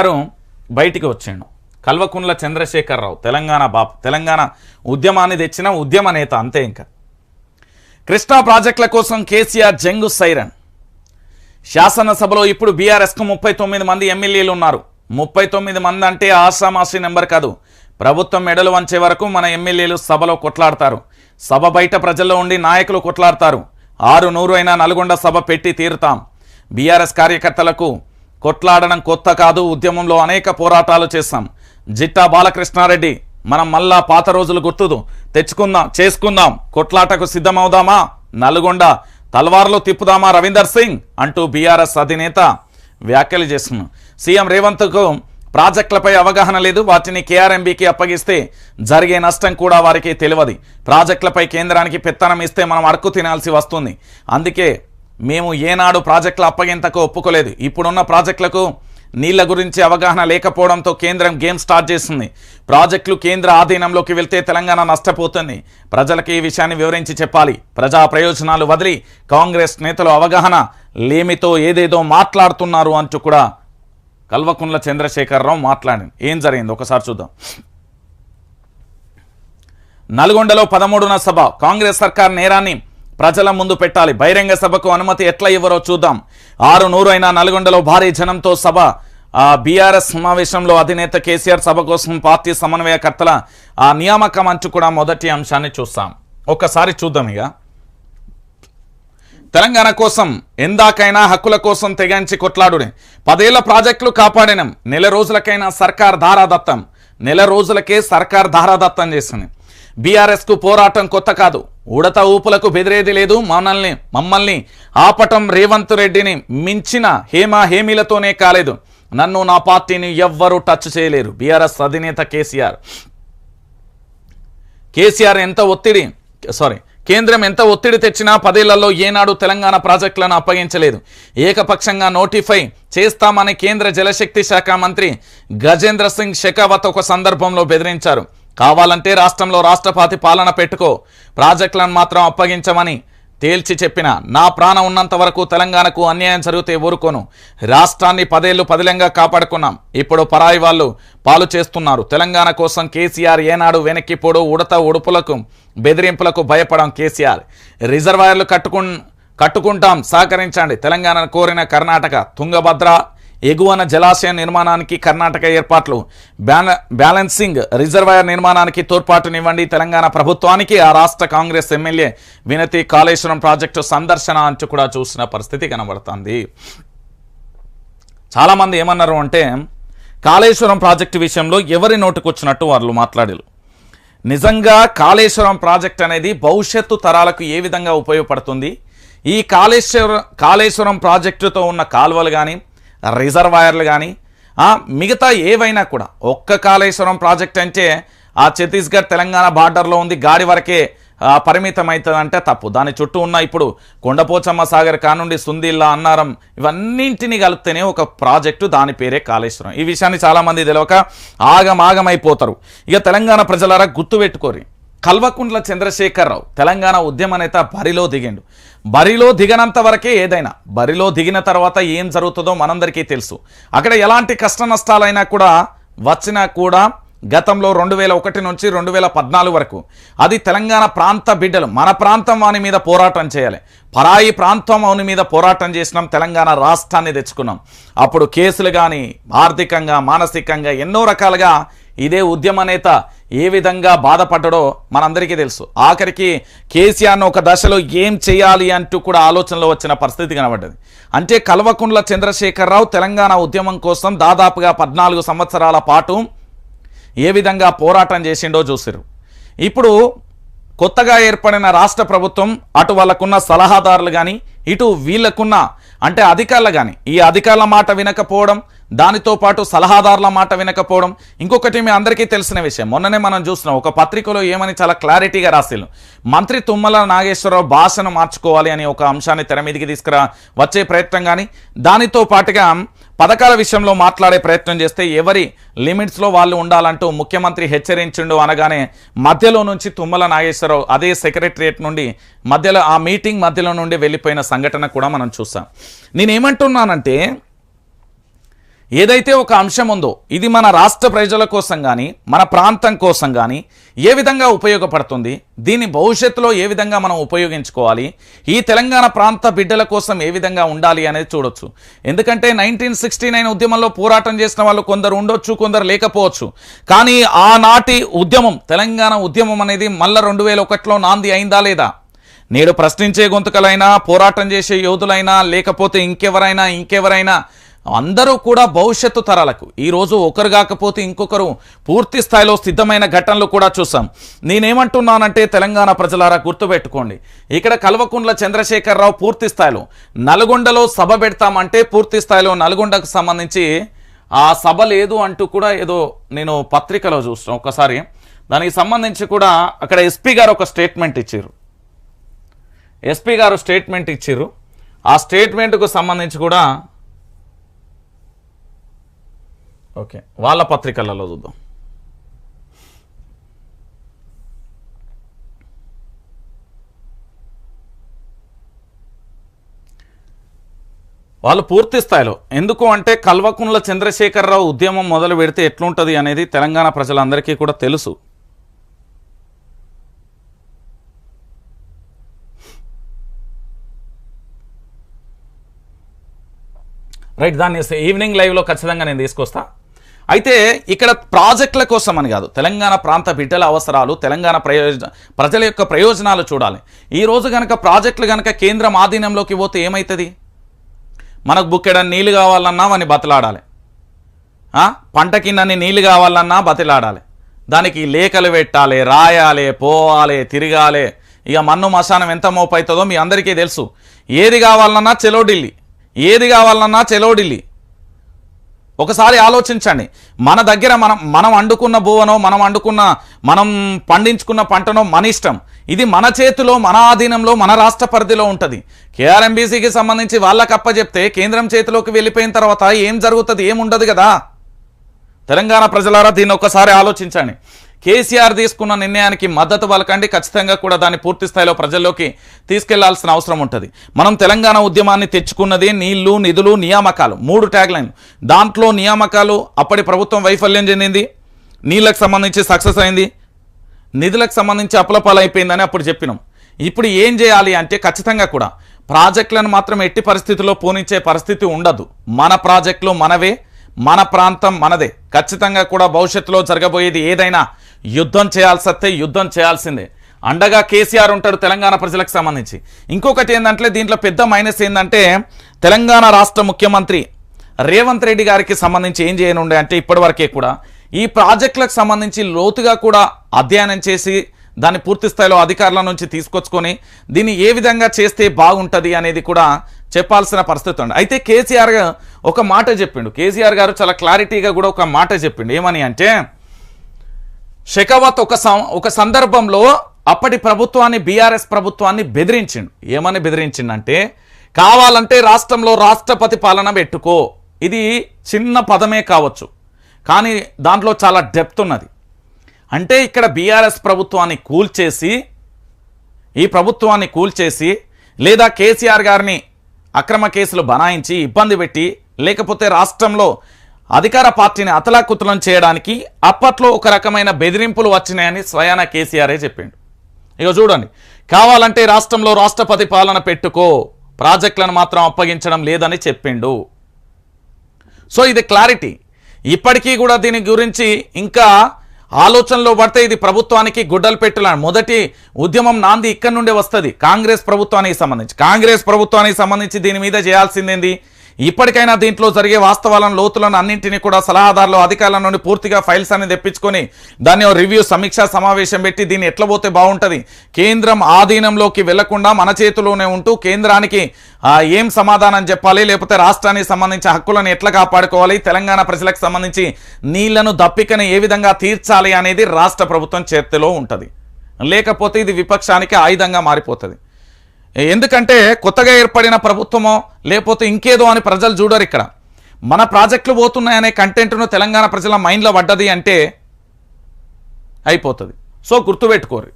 కేసీఆర్ బయటికి వచ్చాడు. కల్వకుంట్ల చంద్రశేఖరరావు తెలంగాణ బాప్ తెలంగాణ ఉద్యమాన్ని తెచ్చిన ఉద్యమ నేత అంతే ఇంకా. కృష్ణా ప్రాజెక్టుల కోసం కేసీఆర్ జంగు సైరన్. శాసనసభలో ఇప్పుడు బీఆర్ఎస్కు ముప్పై తొమ్మిది మంది ఎమ్మెల్యేలు ఉన్నారు. ముప్పై తొమ్మిది మంది అంటే ఆషామాషి నెంబర్ కాదు. ప్రభుత్వం మెడలు వంచే వరకు మన ఎమ్మెల్యేలు సభలో కొట్లాడతారు. సభ బయట ప్రజల్లో ఉండి నాయకులు కొట్లాడతారు. ఆరు నూరు అయినా నల్గొండ సభ పెట్టి తీరుతాం. బీఆర్ఎస్ కార్యకర్తలకు కొట్లాడడం కొత్త కాదు ఉద్యమంలో అనేక పోరాటాలు చేస్తాం జిట్టా బాలకృష్ణారెడ్డి మనం మళ్ళా పాత రోజులు గుర్తుదు. తెచ్చుకుందాం చేసుకుందాం. కొట్లాటకు సిద్ధమవుదామా? నల్గొండ తల్వార్లో తిప్పుదామా రవీందర్ సింగ్? అంటూ బీఆర్ఎస్ అధినేత వ్యాఖ్యలు చేస్తున్నాం. సీఎం రేవంత్కు ప్రాజెక్టులపై అవగాహన లేదు. వాటిని కేఆర్ఎంబీకి అప్పగిస్తే జరిగే నష్టం కూడా వారికి తెలియదు. ప్రాజెక్టులపై కేంద్రానికి పెత్తనం ఇస్తే మనం అడుక్కు తినాల్సి వస్తుంది. అందుకే మేము ఏనాడు ప్రాజెక్టుల అప్పగింతకు ఒప్పుకోలేదు. ఇప్పుడున్న ప్రాజెక్టులకు నీళ్ళ గురించి అవగాహన లేకపోవడంతో కేంద్రం గేమ్ స్టార్ట్ చేసింది ప్రాజెక్టులు కేంద్ర ఆధీనంలోకి వెళ్తే తెలంగాణ నష్టపోతుంది. ప్రజలకు ఈ విషయాన్ని వివరించి చెప్పాలి. ప్రజా ప్రయోజనాలు వదిలి కాంగ్రెస్ నేతలు అవగాహన లేమితో ఏదేదో మాట్లాడుతున్నారు అంటూ కూడా కల్వకుంట్ల చంద్రశేఖరరావు మాట్లాడింది. ఏం జరిగింది? ఒకసారి చూద్దాం. నల్గొండలో పదమూడున సభ. కాంగ్రెస్ సర్కార్ నేరాన్ని ప్రజల ముందు పెట్టాలి. బహిరంగ సభకు అనుమతి ఎట్లా ఇవ్వరో చూద్దాం. ఆరు నూరు అయిన నల్గొండలో భారీ జనంతో సభ. బీఆర్ఎస్ సమావేశంలో అధినేత కేసీఆర్ సభ కోసం పార్టీ సమన్వయకర్తల ఆ నియామకం అంచు కూడా మొదటి అంశాన్ని చూస్తాం. ఒక్కసారి చూద్దాం ఇక. తెలంగాణ కోసం ఎందాకైనా హక్కుల కోసం తెగించి కొట్లాడునే. పదేళ్ళ ప్రాజెక్టులు కాపాడినాం. నెల రోజులకైనా సర్కార్ ధారాదత్తం. నెల రోజులకే సర్కార్ ధారాదత్తం చేసింది. బీఆర్ఎస్కు పోరాటం కొత్త కాదు. ఉడత ఊపులకు బెదిరేది లేదు. మనల్ని మమ్మల్ని ఆపటం రేవంత్ రెడ్డిని మించిన హేమ హేమీలతోనే కాలేదు. నన్ను నా పార్టీని ఎవ్వరూ టచ్ చేయలేరు. బీఆర్ఎస్ అధినేత కేసీఆర్. కేసీఆర్ ఎంత ఒత్తిడి సారీ కేంద్రం ఎంత ఒత్తిడి తెచ్చినా పదేళ్ళలో ఏనాడు తెలంగాణ ప్రాజెక్టులను అప్పగించలేదు. ఏకపక్షంగా నోటిఫై చేస్తామని కేంద్ర జలశక్తి శాఖ మంత్రి గజేంద్ర సింగ్ షెకావత్ ఒక సందర్భంలో బెదిరించారు. కావాలంటే రాష్ట్రంలో రాష్ట్రపతి పాలన పెట్టుకో. ప్రాజెక్టులను మాత్రం అప్పగించమని తేల్చి చెప్పిన నా ప్రాణం ఉన్నంత వరకు తెలంగాణకు అన్యాయం జరిగితే ఊరుకోను. రాష్ట్రాన్ని పదేళ్ళు పదిలంగా కాపాడుకున్నాం. ఇప్పుడు పరాయి వాళ్ళు పాలు చేస్తున్నారు. తెలంగాణ కోసం కేసీఆర్ ఏనాడు వెనక్కిపోడు ఉడత ఉడుపులకు బెదిరింపులకు భయపడం కేసీఆర్. రిజర్వాయర్లు కట్టుకు కట్టుకుంటాం సహకరించండి. తెలంగాణను కోరిన కర్ణాటక తుంగభద్ర ఎగువన జలాశయ నిర్మాణానికి కర్ణాటక ఏర్పాట్లు. బ్యాలెన్సింగ్ రిజర్వాయర్ నిర్మాణానికి తోడ్పాటునివ్వండి. తెలంగాణ ప్రభుత్వానికి ఆ రాష్ట్ర కాంగ్రెస్ ఎమ్మెల్యే వినతి కాళేశ్వరం ప్రాజెక్టు సందర్శన అంటూ కూడా చూసిన పరిస్థితి కనబడుతుంది. చాలామంది ఏమన్నారు అంటే కాళేశ్వరం ప్రాజెక్టు విషయంలో ఎవరి నోటుకొచ్చినట్టు వాళ్ళు మాట్లాడారు. నిజంగా కాళేశ్వరం ప్రాజెక్ట్ అనేది భవిష్యత్తు తరాలకు ఏ విధంగా ఉపయోగపడుతుంది? ఈ కాళేశ్వర కాళేశ్వరం ప్రాజెక్టుతో ఉన్న కాలువలు కానీ రిజర్వాయర్లు కానీ మిగతా ఏవైనా కూడా ఒక్క కాళేశ్వరం ప్రాజెక్ట్ అంటే ఆ ఛత్తీస్గఢ్ తెలంగాణ బార్డర్లో ఉంది గాడి వరకే పరిమితమవుతుందంటే పరిమితం అవుతుందంటే తప్పు. దాని చుట్టూ ఉన్న ఇప్పుడు కొండపోచమ్మ సాగర్ కానుండి సుందిల్లా అన్నారం ఇవన్నింటినీ కలిపితేనే ఒక ప్రాజెక్టు దాని పేరే కాళేశ్వరం. ఈ విషయాన్ని చాలామంది తెలియక ఆగమాగమైపోతారు. ఇక తెలంగాణ ప్రజలారా గుర్తుపెట్టుకోరి. కల్వకుంట్ల చంద్రశేఖరరావు తెలంగాణ ఉద్యమ నేత బరిలో దిగిండు. బరిలో దిగనంత వరకే ఏదైనా బరిలో దిగిన తర్వాత ఏం జరుగుతుందో మనందరికీ తెలుసు. అక్కడ ఎలాంటి కష్ట నష్టాలైనా కూడా వచ్చినా కూడా గతంలో రెండు వేల ఒకటి నుంచి రెండు వేల పద్నాలుగు వరకు అది తెలంగాణ ప్రాంత బిడ్డలు మన ప్రాంతం వాని మీద పోరాటం చేయాలి. పరాయి ప్రాంతం అవుని మీద పోరాటం చేసినాం తెలంగాణ రాష్ట్రాన్ని తెచ్చుకున్నాం. అప్పుడు కేసులు కానీ ఆర్థికంగా మానసికంగా ఎన్నో రకాలుగా ఇదే ఉద్యమ నేత ఏ విధంగా బాధపడ్డాడో మనందరికీ తెలుసు. ఆఖరికి కేసీఆర్ను ఒక దశలో ఏం చేయాలి అంటూ కూడా ఆలోచనలో వచ్చిన పరిస్థితి కనబడ్డది. అంటే కల్వకుండ్ల చంద్రశేఖరరావు తెలంగాణ ఉద్యమం కోసం దాదాపుగా పద్నాలుగు సంవత్సరాల పాటు ఏ విధంగా పోరాటం చేసిండో చూసారు ఇప్పుడు కొత్తగా ఏర్పడిన రాష్ట్ర ప్రభుత్వం అటు వాళ్ళకున్న సలహాదారులు కానీ ఇటు వీళ్ళకున్న అంటే అధికారులు కానీ ఈ అధికారుల మాట వినకపోవడం దానితో పాటు సలహాదారుల మాట వినకపోవడం ఇంకొకటి మీ అందరికీ తెలిసిన విషయం. మొన్ననే మనం చూస్తున్నాం ఒక పత్రికలో ఏమని చాలా క్లారిటీగా రాసిల్లు. మంత్రి తుమ్మల నాగేశ్వరరావు భాషను మార్చుకోవాలి అని ఒక అంశాన్ని తెర మీదకి తీసుకురా వచ్చే ప్రయత్నం కానీ దానితో పాటుగా పథకాల విషయంలో మాట్లాడే ప్రయత్నం చేస్తే ఎవరి లిమిట్స్లో వాళ్ళు ఉండాలంటూ ముఖ్యమంత్రి హెచ్చరించిండు అనగానే మధ్యలో నుంచి తుమ్మల నాగేశ్వరరావు అదే సెక్రటరియట్ నుండి మధ్యలో ఆ మీటింగ్ మధ్యలో నుండి వెళ్ళిపోయిన సంఘటన కూడా మనం చూసాం. నేనేమంటున్నానంటే ఏదైతే ఒక అంశం ఉందో ఇది మన రాష్ట్ర ప్రజల కోసం కానీ మన ప్రాంతం కోసం కానీ ఏ విధంగా ఉపయోగపడుతుంది దీన్ని భవిష్యత్తులో ఏ విధంగా మనం ఉపయోగించుకోవాలి ఈ తెలంగాణ ప్రాంత బిడ్డల కోసం ఏ విధంగా ఉండాలి అనేది చూడొచ్చు. ఎందుకంటే నైన్టీన్ సిక్స్టీ నైన్ ఉద్యమంలో పోరాటం చేసిన వాళ్ళు కొందరు ఉండొచ్చు కొందరు లేకపోవచ్చు. కానీ ఆనాటి ఉద్యమం తెలంగాణ ఉద్యమం అనేది మళ్ళీ రెండు వేల ఒకటిలో నాంది అయిందా లేదా? నేడు ప్రశ్నించే గొంతుకలైనా పోరాటం చేసే యోధులైనా లేకపోతే ఇంకెవరైనా ఇంకెవరైనా అందరూ కూడా భవిష్యత్తు తరాలకు. ఈరోజు ఒకరు కాకపోతే ఇంకొకరు పూర్తి స్థాయిలో సిద్ధమైన ఘటనలు కూడా చూసాం నేనేమంటున్నానంటే తెలంగాణ ప్రజలారా గుర్తుపెట్టుకోండి. ఇక్కడ కల్వకుండ్ల చంద్రశేఖరరావు పూర్తి స్థాయిలో. నల్గొండలో సభ పెడతామంటే పూర్తి స్థాయిలో నల్గొండకు సంబంధించి ఆ సభ లేదు అంటూ కూడా ఏదో నేను పత్రికలో చూస్తాను ఒకసారి. దానికి సంబంధించి కూడా అక్కడ ఎస్పీ గారు ఒక స్టేట్మెంట్ ఇచ్చారు. ఎస్పీ గారు స్టేట్మెంట్ ఇచ్చారు. ఆ స్టేట్మెంట్కు సంబంధించి కూడా ఓకే. వాళ్ళ పత్రికలలో చూద్దాం. వాళ్ళు పూర్తి స్థాయిలో ఎందుకు అంటే కల్వకుంట్ల చంద్రశేఖరరావు ఉద్యమం మొదలు పెడితే ఎట్లుంటుంది అనేది తెలంగాణ ప్రజలందరికీ కూడా తెలుసు. రైట్ దాన్ని ఈవినింగ్ లైవ్లో ఖచ్చితంగా నేను తీసుకొస్తా. అయితే ఇక్కడ ప్రాజెక్టుల కోసం అని కాదు తెలంగాణ ప్రాంత బిడ్డల అవసరాలు తెలంగాణ ప్రయోజన ప్రజల యొక్క ప్రయోజనాలు చూడాలి. ఈ రోజు కనుక ప్రాజెక్టులు కనుక కేంద్రం ఆధీనంలోకి పోతే ఏమవుతుంది మనకు బుక్కెడని నీళ్ళు కావాలన్నా అని బతలాడాలి. పంట కిందని నీళ్ళు కావాలన్నా బతిలాడాలి. దానికి లేఖలు పెట్టాలి రాయాలి పోవాలి తిరగాలి. ఇక మన్ను మశానం ఎంత మోపు అవుతుందో మీ అందరికీ తెలుసు. ఏది కావాలన్నా చెలో ఢిల్లీ. ఏది కావాలన్నా చెలో ఢిల్లీ. ఒకసారి ఆలోచించండి. మన దగ్గర మనం మనం వండుకున్న భూవనో మనం వండుకున్న మనం పండించుకున్న పంటనో మన ఇష్టం. ఇది మన చేతిలో మన ఆధీనంలో మన రాష్ట్ర పరిధిలో ఉంటుంది. కేఆర్ఎంబీసీకి సంబంధించి వాళ్ళకి అప్పచెప్తే కేంద్రం చేతిలోకి వెళ్ళిపోయిన తర్వాత ఏం జరుగుతుంది ఏముండదు కదా? తెలంగాణ ప్రజలారా దీన్ని ఒక్కసారి ఆలోచించండి. కేసీఆర్ తీసుకున్న నిర్ణయానికి మద్దతు పలకండి. ఖచ్చితంగా కూడా దాన్ని పూర్తి స్థాయిలో ప్రజల్లోకి తీసుకెళ్ళాల్సిన అవసరం ఉంటుంది. మనం తెలంగాణ ఉద్యమాన్ని తెచ్చుకున్నది నీళ్ళు నిధులు నియామకాలు. మూడు ట్యాగ్లైన్లు దాంట్లో నియామకాలు అప్పటి ప్రభుత్వం వైఫల్యం చెందింది. నీళ్ళకు సంబంధించి సక్సెస్ అయింది. నిధులకు సంబంధించి అప్లపాలైపోయిందని అయిపోయిందని అప్పుడు చెప్పినాం. ఇప్పుడు ఏం చేయాలి అంటే ఖచ్చితంగా కూడా ప్రాజెక్టులను మాత్రం ఎట్టి పరిస్థితుల్లో పూనించే పరిస్థితి ఉండదు. మన ప్రాజెక్టులు మనవే. మన ప్రాంతం మనదే. ఖచ్చితంగా కూడా భవిష్యత్తులో జరగబోయేది ఏదైనా యుద్ధం చేయాల్సి వస్తే యుద్ధం చేయాల్సిందే. అండగా కేసీఆర్ ఉంటాడు తెలంగాణ ప్రజలకు సంబంధించి. ఇంకొకటి ఏంటంటే దీంట్లో పెద్ద మైనస్ ఏంటంటే తెలంగాణ రాష్ట్ర ముఖ్యమంత్రి రేవంత్ రెడ్డి గారికి సంబంధించి ఏం చేయనుండే అంటే ఇప్పటివరకే కూడా ఈ ప్రాజెక్టులకు సంబంధించి లోతుగా కూడా అధ్యయనం చేసి దాన్ని పూర్తి స్థాయిలో అధికారుల నుంచి తీసుకొచ్చుకొని దీన్ని ఏ విధంగా చేస్తే బాగుంటుంది అనేది కూడా చెప్పాల్సిన పరిస్థితి ఉంది. అయితే కేసీఆర్ ఒక మాట చెప్పిండు. కేసీఆర్ గారు చాలా క్లారిటీగా కూడా ఒక మాట చెప్పిండు. ఏమని అంటే షెకావత్ ఒక ఒక సందర్భంలో అప్పటి ప్రభుత్వాన్ని బీఆర్ఎస్ ప్రభుత్వాన్ని బెదిరించిండు. ఏమని బెదిరించిండంటే కావాలంటే రాష్ట్రంలో రాష్ట్రపతి పాలన పెట్టుకో. ఇది చిన్న పదమే కావచ్చు. కానీ దాంట్లో చాలా డెప్త్ ఉన్నది. అంటే ఇక్కడ బీఆర్ఎస్ ప్రభుత్వాన్ని కూల్చేసి ఈ ప్రభుత్వాన్ని కూల్చేసి లేదా కేసీఆర్ గారిని అక్రమ కేసులు బనాయించి ఇబ్బంది పెట్టి లేకపోతే రాష్ట్రంలో అధికార పార్టీని అతలాకుతలం చేయడానికి అప్పట్లో ఒక రకమైన బెదిరింపులు వచ్చినాయని స్వయాన కేసీఆరే చెప్పిండు. ఇక చూడండి కావాలంటే రాష్ట్రంలో రాష్ట్రపతి పాలన పెట్టుకో ప్రాజెక్టులను మాత్రం అప్పగించడం లేదని చెప్పిండు. సో ఇది క్లారిటీ. ఇప్పటికీ కూడా దీని గురించి ఇంకా ఆలోచనలో పడితే ఇది ప్రభుత్వానికి గుడ్డలు పెట్టుల మొదటి ఉద్యమం నాంది ఇక్కడ నుండే వస్తుంది. కాంగ్రెస్ ప్రభుత్వానికి సంబంధించి. కాంగ్రెస్ ప్రభుత్వానికి సంబంధించి దీని మీద చేయాల్సిందేంది ఇప్పటికైనా దీంట్లో జరిగే వాస్తవాలను లోతులను అన్నింటినీ కూడా సలహాదారులు అధికారుల నుండి పూర్తిగా ఫైల్స్ అని తెప్పించుకొని దాన్ని రివ్యూ సమీక్షా సమావేశం పెట్టి దీన్ని ఎట్లా పోతే బాగుంటుంది? కేంద్రం ఆధీనంలోకి వెళ్ళకుండా మన చేతిలోనే ఉంటూ కేంద్రానికి ఏం సమాధానం చెప్పాలి? లేకపోతే రాష్ట్రానికి సంబంధించి హక్కులను ఎట్లా కాపాడుకోవాలి? తెలంగాణ ప్రజలకు సంబంధించి నీళ్ళను దప్పికని ఏ విధంగా తీర్చాలి అనేది రాష్ట్ర ప్రభుత్వం చేతిలో ఉంటుంది. లేకపోతే ఇది విపక్షానికి ఆయుధంగా మారిపోతుంది. ఎందుకంటే కొత్తగా ఏర్పడిన ప్రభుత్వమో లేకపోతే ఇంకేదో అని ప్రజలు చూడరు ఇక్కడ. మన ప్రాజెక్టులు పోతున్నాయనే కంటెంట్ను తెలంగాణ ప్రజల మైండ్లో పడ్డది అంటే అయిపోతుంది. సో గుర్తుపెట్టుకోరు